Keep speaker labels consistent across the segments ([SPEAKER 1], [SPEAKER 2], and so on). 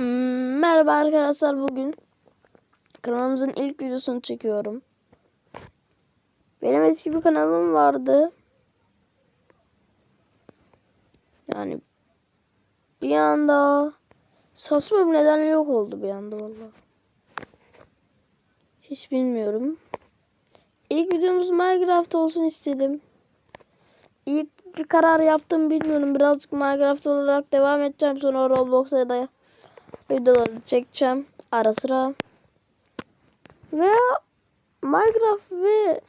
[SPEAKER 1] Merhaba arkadaşlar bugün kanalımızın ilk videosunu çekiyorum. Benim eski bir kanalım vardı. Yani bir anda saçma bir nedenle yok oldu bir anda valla. Hiç bilmiyorum. İlk videomuz Minecraft olsun istedim. İlk bir karar yaptım bilmiyorum. Birazcık Minecraft olarak devam edeceğim. Sonra Roblox'a da videoları çekeceğim ara sıra. Veya Minecraft ve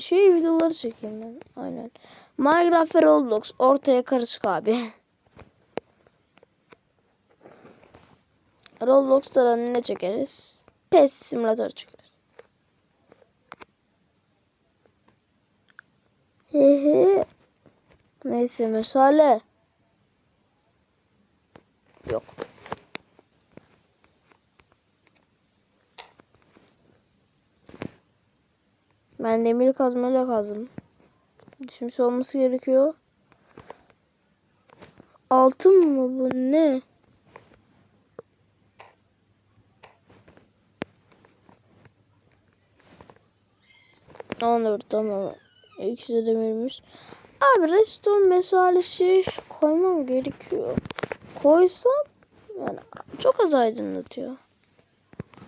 [SPEAKER 1] şey videoları çekeyim ben. Aynen. Minecraft ve Roblox ortaya karışık abi. Roblox'ta ne çekeriz? PES simülatör çekeriz. Hehe. Neyse mesale. Yok. Ben demir kazmayla kazdım. Düşmüş olması gerekiyor. Altın mı bu ne? Anladım tamam. İkisi de demirmiş. Abi redstone mesalesi koymam gerekiyor. Koysam yani çok az aydınlatıyor.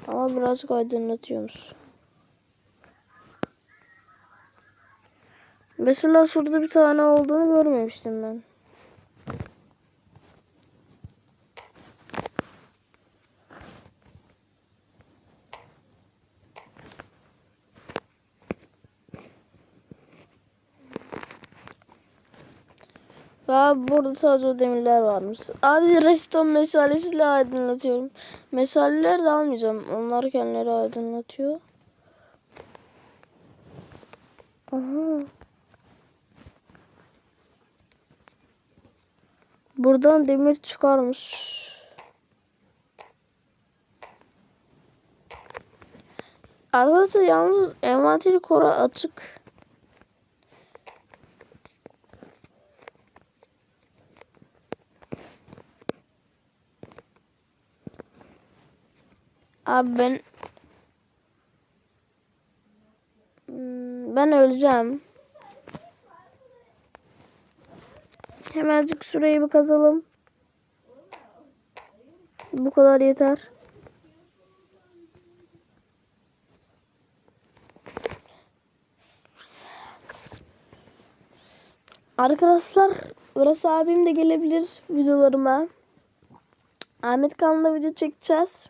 [SPEAKER 1] Ama birazcık aydınlatıyormuş. Mesela şurada bir tane olduğunu görmemiştim ben. Abi burada sadece o demirler varmış. Abi redstone mesalesiyle aydınlatıyorum. Mesaleleri de almayacağım. Onlar kendileri aydınlatıyor. Aha. Buradan demir çıkarmış. Arkadaşlar yalnız envanteri kora açık. Abi ben Hmm, ben öleceğim. Hemencik şurayı bir kazalım. Bu kadar yeter. Arkadaşlar burası abim de gelebilir videolarıma. Ahmet kanalında video çekeceğiz.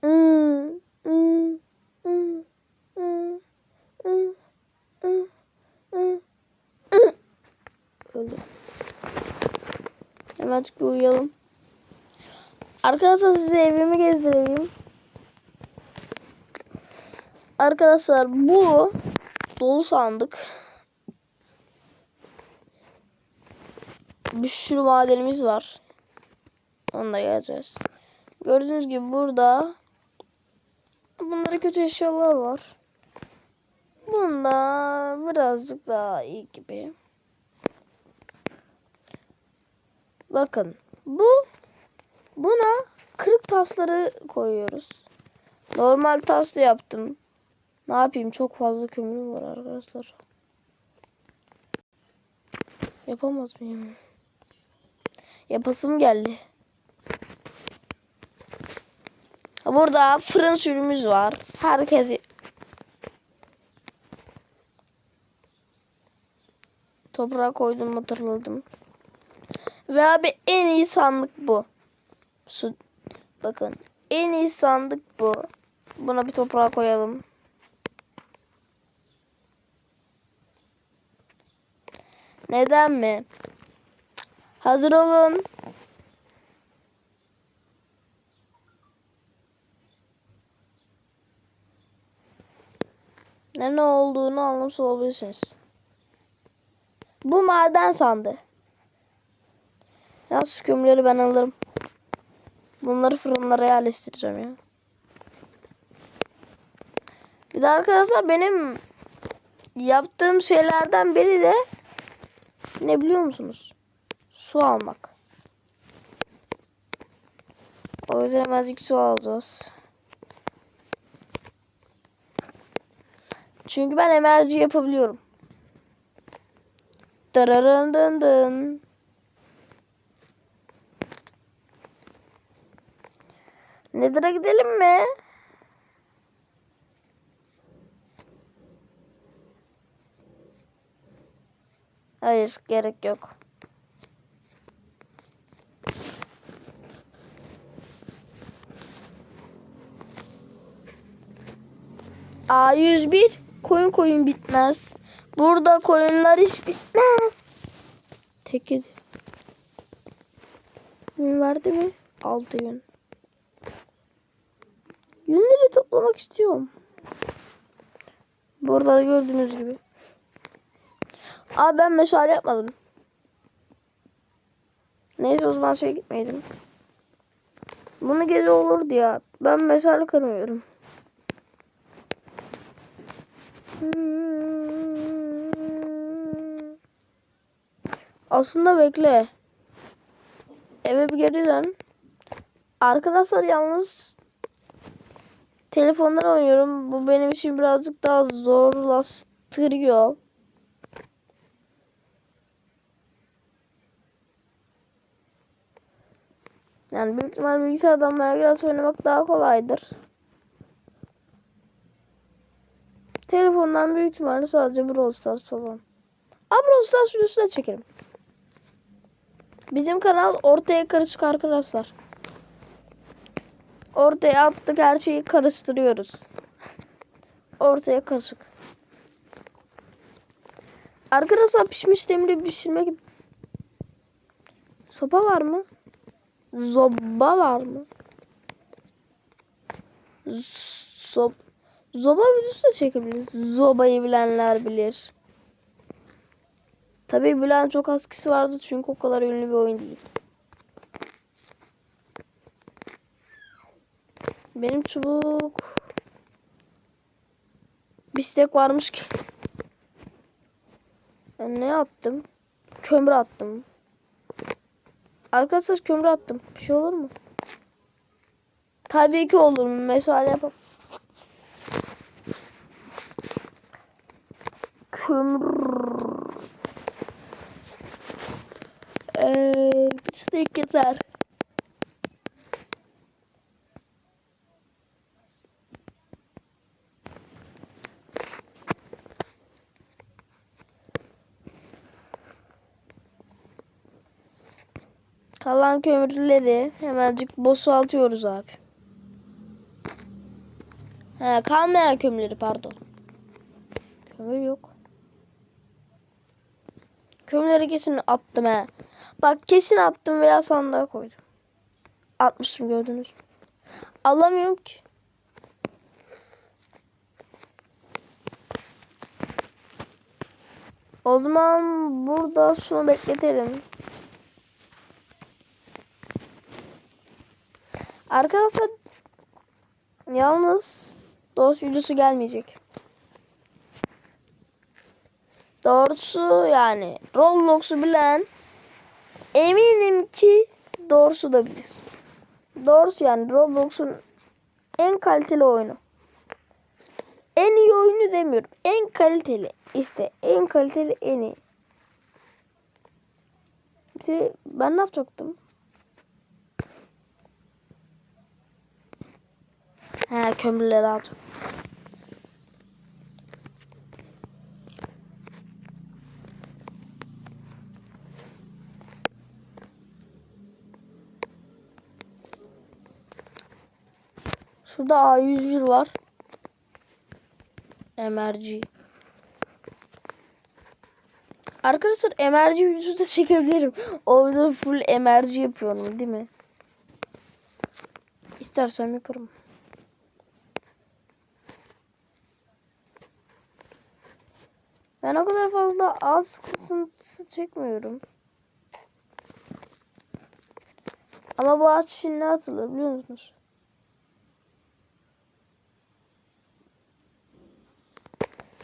[SPEAKER 1] Hmm, hmm, hmm, hmm, hmm, Öldüm. Hemencik bir uyuyalım. Arkadaşlar size evimi gezdireyim. Arkadaşlar bu dolu sandık. Bir sürü madenimiz var. Onunla geleceğiz. Gördüğünüz gibi burada bunlara kötü eşyalar var. Bunda birazcık daha iyi gibi. Bakın bu buna kırık tasları koyuyoruz. Normal tasla yaptım. Ne yapayım çok fazla kömürüm var arkadaşlar. Yapamaz mıyım? Yapasım geldi. Burada fırın sürümüz var. Herkes toprağa koydum hatırladım. Ve abi en iyi sandık bu. Şu bakın en iyi sandık bu. Buna bir toprağa koyalım. Neden mi? Hazır olun. Ne ne olduğunu anlamış olabilirsiniz. Bu maden sandı. Ya şu kömürleri ben alırım. Bunları fırınlara yerleştireceğim ya. Bir de arkadaşlar benim yaptığım şeylerden biri de ne biliyor musunuz? Su almak. O yüzden azıcık su alacağız. Çünkü ben emerci yapabiliyorum. Dararın dın dın. Nether'a gidelim mi? Hayır, gerek yok. A101 koyun koyun bitmez. Burada koyunlar hiç bitmez. Tek yedi. Yün verdi mi? Altı yün. Yünleri toplamak istiyorum. Burada da gördüğünüz gibi. Abi ben meşale yapmadım. Neyse o zaman şey gitmeyelim. Bunu gece olurdu ya. Ben meşale kırmıyorum. Aslında bekle. Eve bir geri dön. Arkadaşlar yalnız telefondan oynuyorum. Bu benim için birazcık daha zorlaştırıyor. Yani büyük ihtimal bilgisayardan Minecraft oynamak daha kolaydır. Telefondan büyük ihtimalle sadece Brawl Stars falan. Aa Brawl Stars videosu da çekerim. Bizim kanal ortaya karışık arkadaşlar. Ortaya attık her şeyi karıştırıyoruz. Ortaya karışık. Arkadaşlar pişmiş demiri pişirmek Sopa var mı? Zoba var mı? Sob Zoba videosu da çekebiliriz. Zoba'yı bilenler bilir. Tabii bilen çok az kişi vardı çünkü o kadar ünlü bir oyun değil. Benim çubuk bistek varmış ki. Ben ne attım? Kömür attım. Arkadaşlar kömür attım. Bir şey olur mu? Tabii ki olur mu? Mesela yapalım. Kömür. Eee, yeter. Kalan kömürleri hemencik boşaltıyoruz abi. He, kalmayan kömürleri pardon. Kömür yok. Kömürleri kesin attım he. Bak kesin attım veya sandığa koydum. Atmışım gördünüz? Alamıyorum ki. O zaman burada şunu bekletelim. Arkadaşlar yalnız dost videosu gelmeyecek. Doğrusu yani Roblox'u bilen eminim ki doğrusu da bilir. Doğrusu yani Roblox'un en kaliteli oyunu. En iyi oyunu demiyorum. En kaliteli. işte en kaliteli en iyi. İşte ben ne yapacaktım? He kömürleri alacağım. Şurada A101 var. MRG. Arkadaşlar MRG da çekebilirim. O videoda full MRG yapıyorum değil mi? İstersem yaparım. Ben o kadar fazla az kısıntısı çekmiyorum. Ama bu ağaç şimdi atılır biliyor musunuz?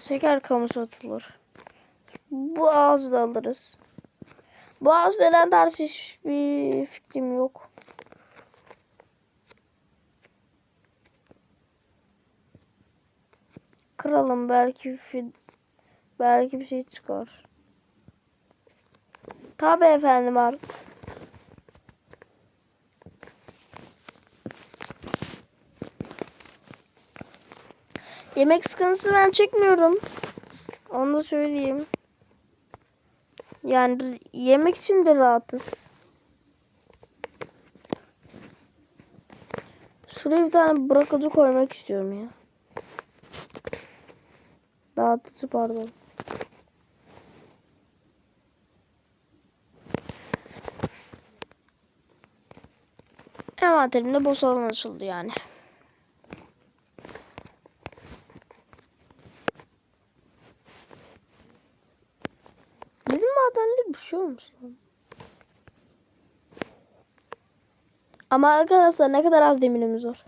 [SPEAKER 1] Şeker kamışı atılır. Bu ağacı da alırız. Bu ağaç neden ters hiçbir fikrim yok. Kıralım belki belki bir şey çıkar. Tabi efendim var. Yemek sıkıntısı ben çekmiyorum. Onu da söyleyeyim. Yani yemek için de rahatız. Şuraya bir tane bırakıcı koymak istiyorum ya. Dağıtıcı pardon. Envanterimde boş alan açıldı yani. Bizim madenler bir şey olmuş lan. Ama arkadaşlar ne kadar az demirimiz var.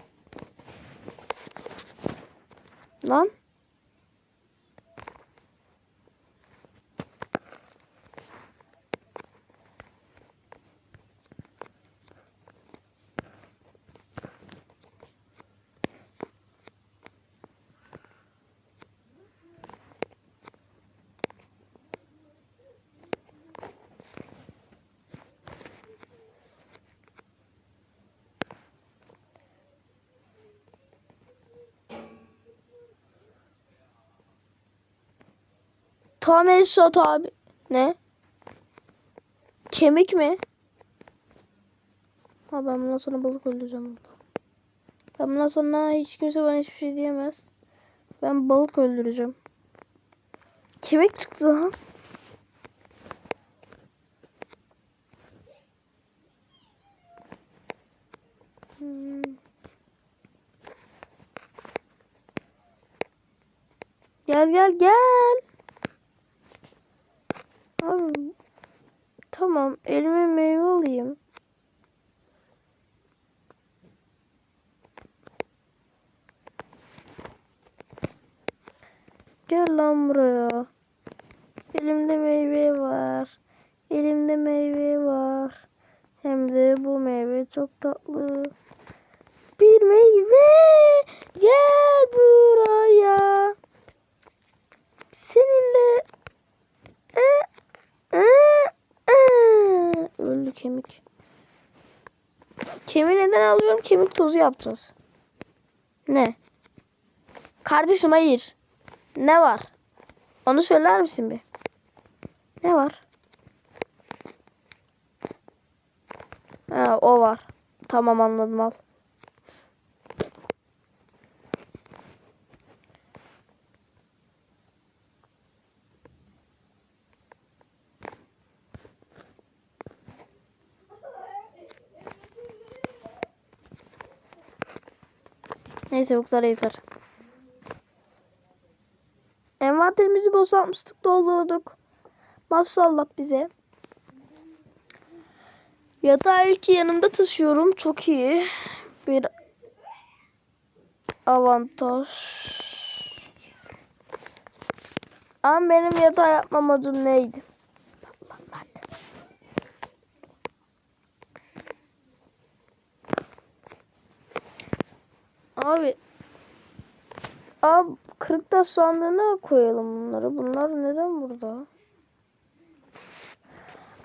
[SPEAKER 1] Lan. Tam Esat abi. Ne? Kemik mi? Ha ben bundan sonra balık öldüreceğim. Ben bundan sonra hiç kimse bana hiçbir şey diyemez. Ben balık öldüreceğim. Kemik çıktı lan. Hmm. Gel gel gel. Abi, tamam elime meyve alayım. Gel lan buraya. Elimde meyve var. Elimde meyve var. Hem de bu meyve çok tatlı. Bir meyve. Gel buraya. Öldü kemik. Kemiği neden alıyorum? Kemik tozu yapacağız. Ne? Kardeşim hayır. Ne var? Onu söyler misin bir? Ne var? Ha, o var. Tamam anladım al. Neyse bu kadar yeter. Envanterimizi boşaltmıştık doldurduk. Maşallah bize. Yatağı ilk yanımda taşıyorum. Çok iyi. Bir avantaj. Ama benim yatağı yapmam adım neydi? Abi. Abi kırık taş sandığına koyalım bunları. Bunlar neden burada?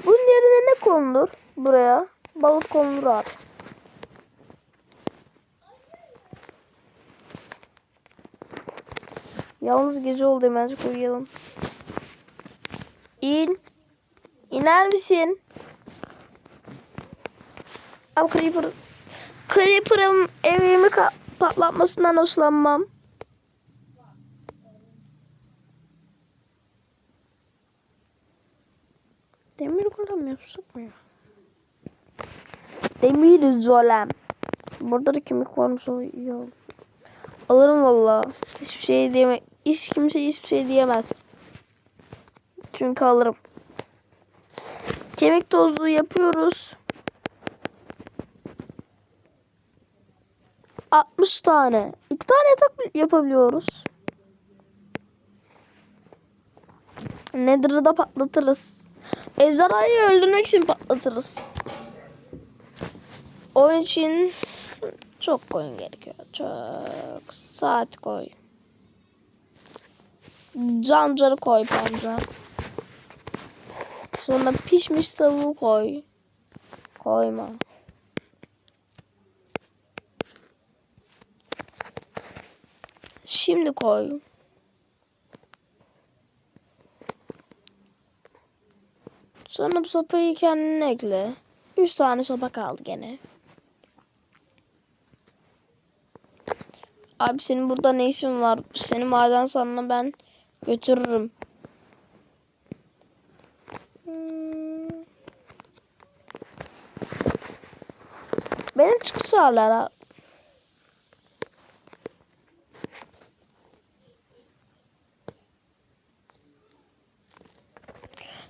[SPEAKER 1] Bunun yerine ne konulur buraya? Balık konulur abi. Yalnız gece oldu hemencik uyuyalım. İn. İner misin? Abi Creeper. Creeper'ın evimi patlatmasından hoşlanmam. Demir ya? Demir golem. Burada da kemik varmış o iyi oldu. Alırım valla. Hiçbir şey diyeme hiç kimse hiçbir şey diyemez. Çünkü alırım. Kemik tozluğu yapıyoruz. 60 tane. 2 tane yatak yapabiliyoruz. Nether'ı da patlatırız. Ejderhayı öldürmek için patlatırız. Onun için çok koyun gerekiyor. Çok saat koy. Cancarı koy panca. Sonra pişmiş tavuğu koy. Koyma. Şimdi koy. Sonra bu sopayı kendine ekle. Üç tane sopa kaldı gene. Abi senin burada ne işin var? Seni maden sanına ben götürürüm. Hmm. Benim çıkış sağlar.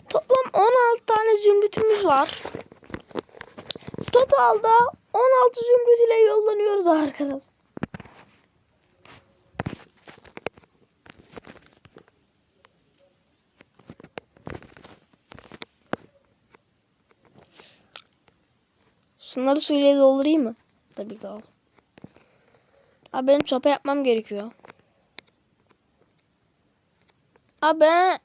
[SPEAKER 1] Toplam 16 tane zümrütümüz var. Totalda 16 zümrüt ile yollanıyoruz arkadaşlar. Şunları suyla doldurayım mı? Tabii ki al. Abi benim çapa yapmam gerekiyor. Abi ben,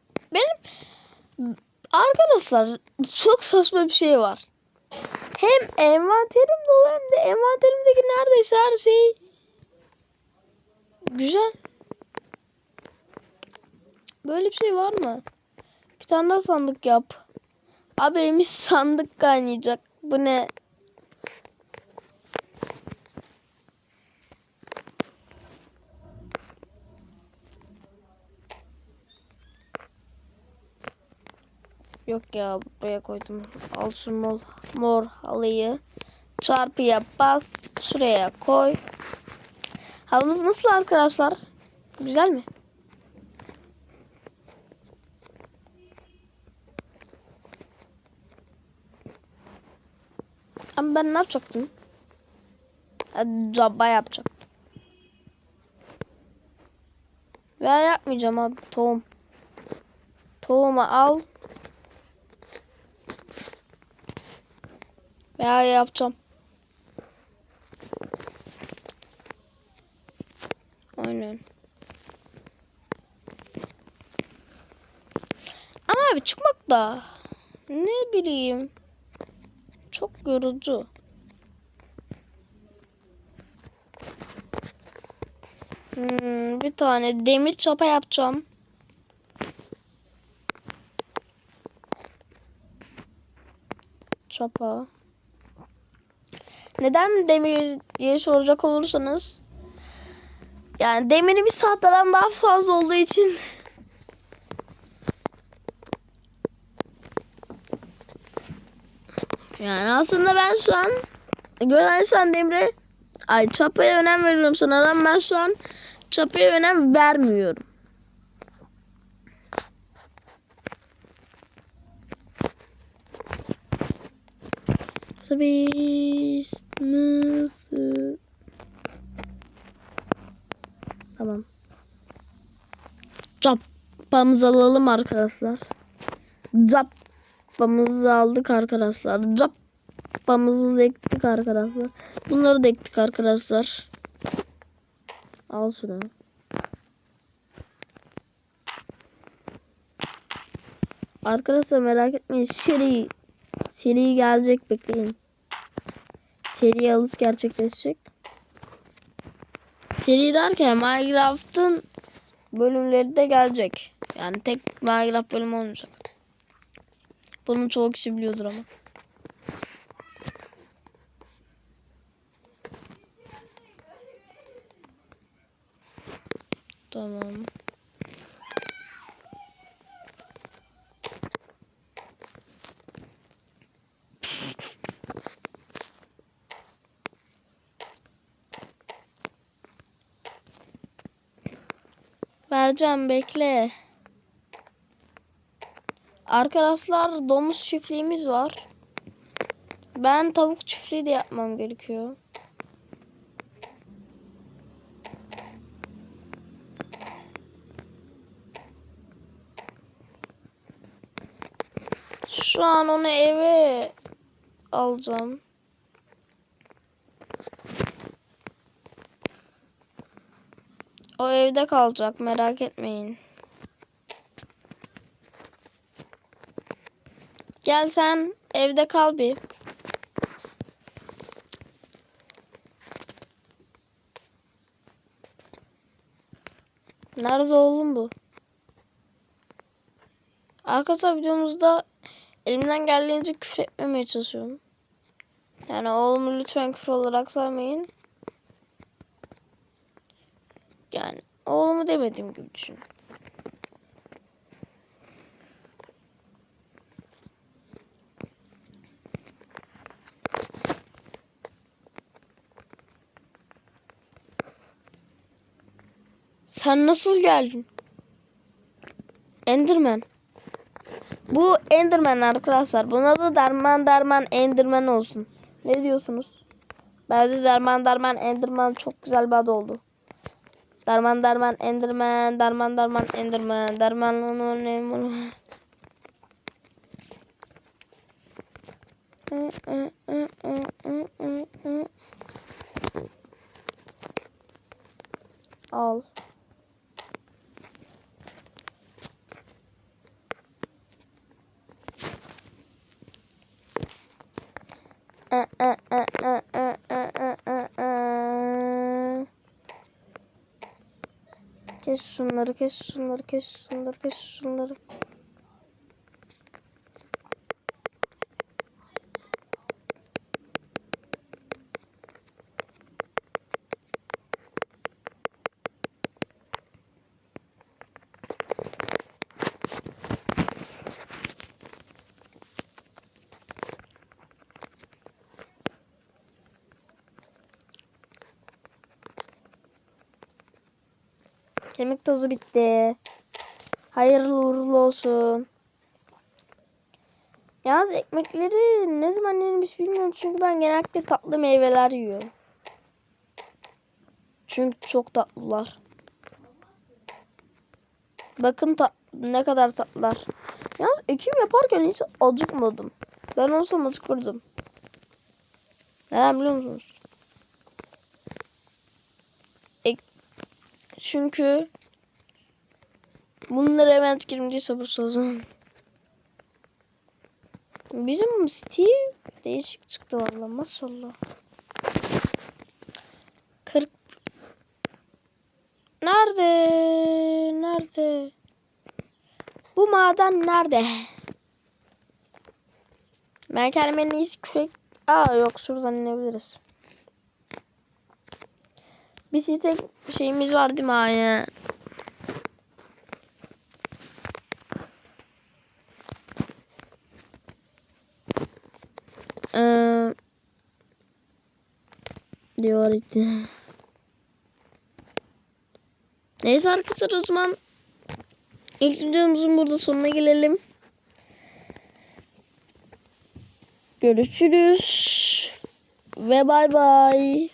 [SPEAKER 1] arkadaşlar çok saçma bir şey var. Hem envanterim dolu hem de envanterimdeki neredeyse her şey güzel. Böyle bir şey var mı? Bir tane daha sandık yap. Abi sandık kaynayacak. Bu ne? Yok ya buraya koydum. Al şu mor, mor halıyı. Çarpıya bas. Şuraya koy. Halımız nasıl arkadaşlar? Güzel mi? Ama ben ne yapacaktım? Cabba yapacaktım. Veya yapmayacağım abi. Tohum. Tohumu al. Veya yapacağım. Aynen. Ama abi çıkmak da ne bileyim çok yorucu. Hmm, bir tane demir çapa yapacağım. Çapa. Neden demir diye soracak olursanız yani demirimiz tahtadan daha fazla olduğu için yani aslında ben şu an görersen demire ay çapaya önem veriyorum sanırım ben şu an çapaya önem vermiyorum. Christmas. Tamam. Capamızı alalım arkadaşlar. Capamızı aldık arkadaşlar. Capamızı da ektik arkadaşlar. Bunları da ektik arkadaşlar. Al şunu. Arkadaşlar merak etmeyin. Seri seri gelecek bekleyin. Seri alış gerçekleşecek. Seri derken Minecraft'ın bölümleri de gelecek. Yani tek Minecraft bölümü olmayacak. Bunu çoğu kişi biliyordur ama. Tamam. Vereceğim bekle. Arkadaşlar domuz çiftliğimiz var. Ben tavuk çiftliği de yapmam gerekiyor. Şu an onu eve alacağım. O evde kalacak merak etmeyin. Gel sen evde kal bir. Nerede oğlum bu? Arkadaşlar videomuzda elimden geldiğince küfür etmemeye çalışıyorum. Yani oğlumu lütfen küfür olarak saymayın. Yani demediğim gibi. Sen nasıl geldin? Enderman. Bu Enderman arkadaşlar. Buna da derman derman Enderman olsun. Ne diyorsunuz? Bence derman derman Enderman çok güzel bir adı oldu. Derman derman Enderman, derman derman Enderman, derman Enderman. Al. Kes şunları, kes şunları, kes şunları, kes şunları. Kemik tozu bitti. Hayırlı uğurlu olsun. Yalnız ekmekleri ne zaman yenmiş bilmiyorum. Çünkü ben genellikle tatlı meyveler yiyorum. Çünkü çok tatlılar. Bakın ta ne kadar tatlılar. Yalnız ekim yaparken hiç acıkmadım. Ben olsam acıkırdım. Neden biliyor musunuz? Çünkü bunları hemen tüketimci sabırsızım. Bizim Steve değişik çıktı valla maşallah. 40 Nerede? Nerede? Bu maden nerede? Ben kendime en iyisi kürek... Aa yok şuradan inebiliriz. Bir site şeyimiz var değil mi aynen? Ee, diyor işte. Neyse arkadaşlar o zaman ilk videomuzun burada sonuna gelelim. Görüşürüz. Ve bay bay.